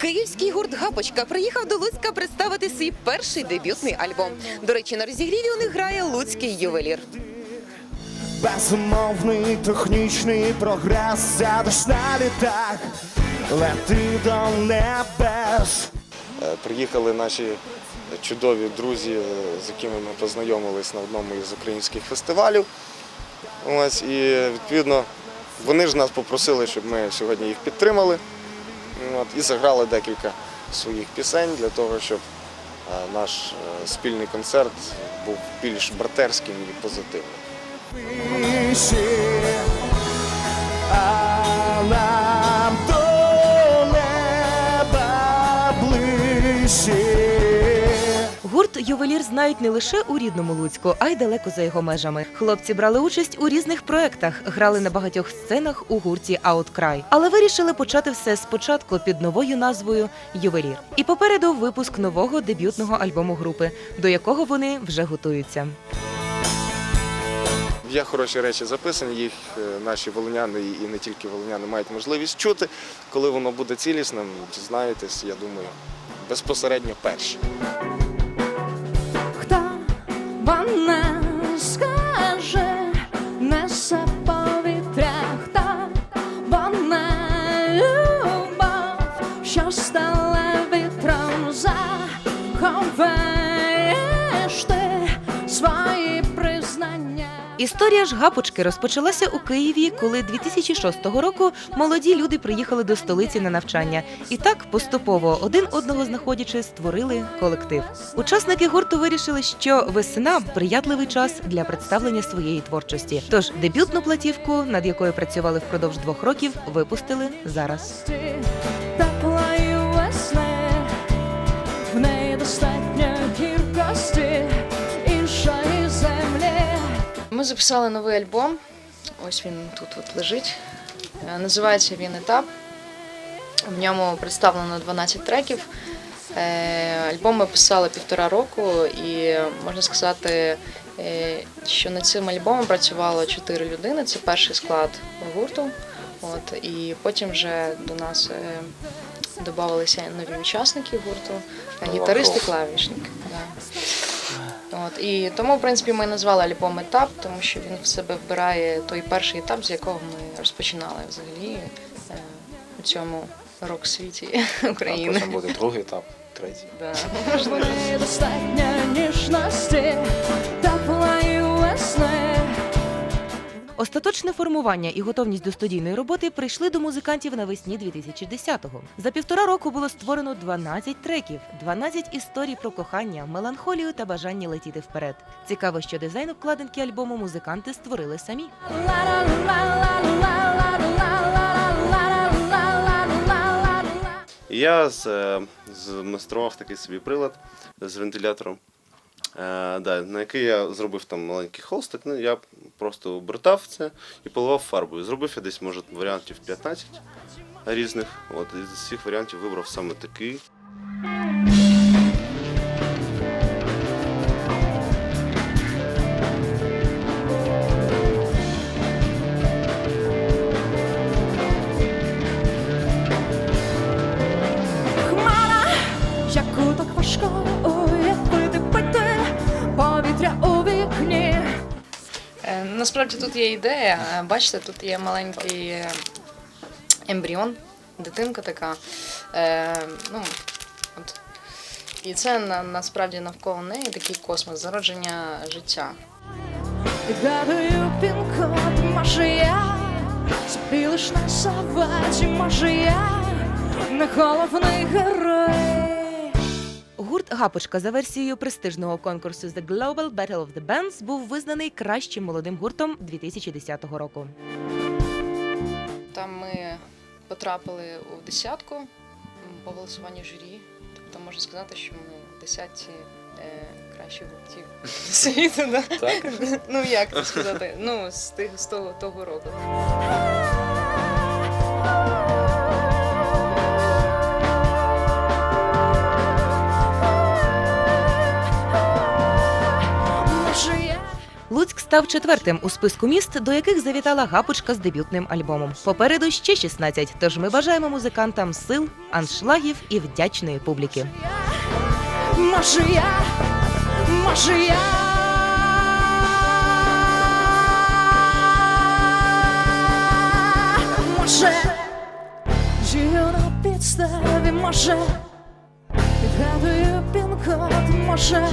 Київський гурт Гапочка приїхав до Луцька представити свій перший дебютний альбом. До речі, на розігріві у них грає луцький ювелір. Безумовний технічний прогрес, сядеш на літак, лети до небес. Е, Приїхали наші чудові друзі, е, з якими ми познайомились на одному із українських фестивалів. Ось, і відповідно вони ж нас попросили, щоб ми сьогодні їх підтримали. От, і заграли декілька своїх пісень для того, щоб е, наш е, спільний концерт був більш братерським і позитивним. Ювелір знають не лише у рідному Луцьку, а й далеко за його межами. Хлопці брали участь у різних проєктах, грали на багатьох сценах у гурті Ауткрай, але вирішили почати все спочатку під новою назвою Ювелір. І попереду випуск нового дебютного альбому групи, до якого вони вже готуються. Є хороші речі записані, їх е, наші волиняни і не тільки волиняни мають можливість чути. Коли воно буде цілісним, дізнаєтесь, я думаю, безпосередньо перші. Історія ж гапочки розпочалася у Києві, коли 2006 року молоді люди приїхали до столиці на навчання, і так поступово один одного знаходячи створили колектив. Учасники гурту вирішили, що весна приятливий час для представлення своєї творчості. Тож дебютну платівку, над якою працювали впродовж двох років, випустили зараз. Ми записали новий альбом. Ось він тут от лежить. Е, Називається він Етап. В ньому представлено 12 треків. Е, Альбом ми писали півтора року, і можна сказати, е, що над цим альбомом працювало чотири людини. Це перший склад гурту. От, і потім вже до нас додавалися нові учасники гурту, Нова гітарист і клавішник. Да. От, і тому, в принципі, ми назвали альбом етап, тому що він в себе вбирає той перший етап, з якого ми розпочинали взагалі е, у цьому рок-світі А України. потім буде другий етап, третій. Да. Достатньо ніжності, Остаточне формування і готовність до студійної роботи прийшли до музикантів навесні 2010-го. За півтора року було створено 12 треків, 12 історій про кохання, меланхолію та бажання летіти вперед. Цікаво, що дизайн обкладинки альбому музиканти створили самі. Я е, змайстрував такий собі прилад з вентилятором, е, да, на який я зробив там маленький холстик. Ну, я просто обертав це і поливав фарбою. Зробив я десь, може, варіантів 15 різних. От, і цих варіантів вибрав саме такий. Повітря у вікні. Е, Насправді тут є ідея. Бачите, тут є маленький е, ембріон, дитинка така. Е, ну, от. І це на, насправді навколо неї такий космос, зародження життя. Гадаю пін-код, може я собі лиш на саваті, може я не головний герой. Гапочка за версією престижного конкурсу The Global Battle of the Bands був визнаний кращим молодим гуртом 2010 року. Там ми потрапили у десятку по голосуванню журі. Тобто можна сказати, що ми в десятці е, кращих гуртів світу. Да? Так? Ну як сказати? Ну, з тих з того, того року. Луцьк став четвертим у списку міст, до яких завітала гапочка з дебютним альбомом. Попереду ще 16, тож ми бажаємо музикантам сил, аншлагів і вдячної публіки. Може я, може я. Може, на підставі, може, відгадую пін-код, може,